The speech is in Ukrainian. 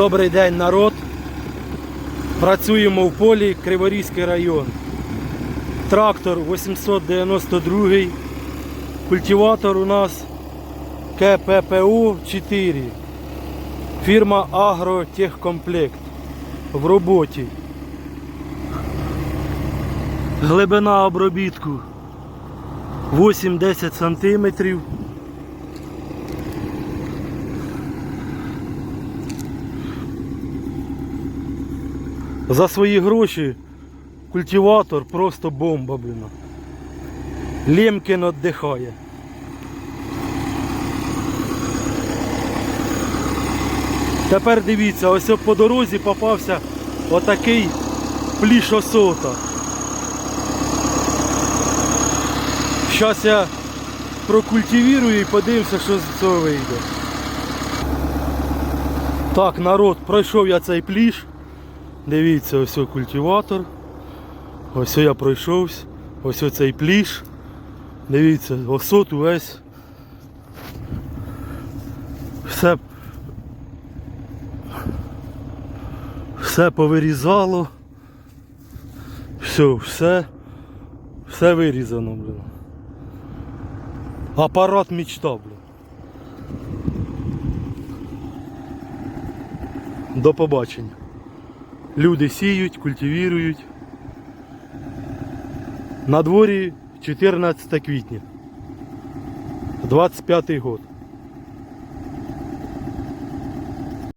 Добрий день, народ. Працюємо в полі Криворізький район. Трактор 892. Культиватор у нас КППУ 4. Фірма Агротехкомплект. В роботі. Глибина обробітку 8-10 сантиметрів. За свої гроші культиватор просто бомба, блін. Лємкін віддихає. Тепер дивіться, ось по дорозі попався отакий плішосота. Зараз я прокультивірую і подивимося, що з цього вийде. Так, народ, пройшов я цей пліш. Дивіться, ось о культиватор. Ось я пройшовся. Ось оцей пліш. Дивіться, осот увесь. Все. Все повирізало. Все, все. Все вирізано, блин. Апарат мечта, блин. До побачення. Люди сіють, культивірують. На дворі 14 квітня. 25 год.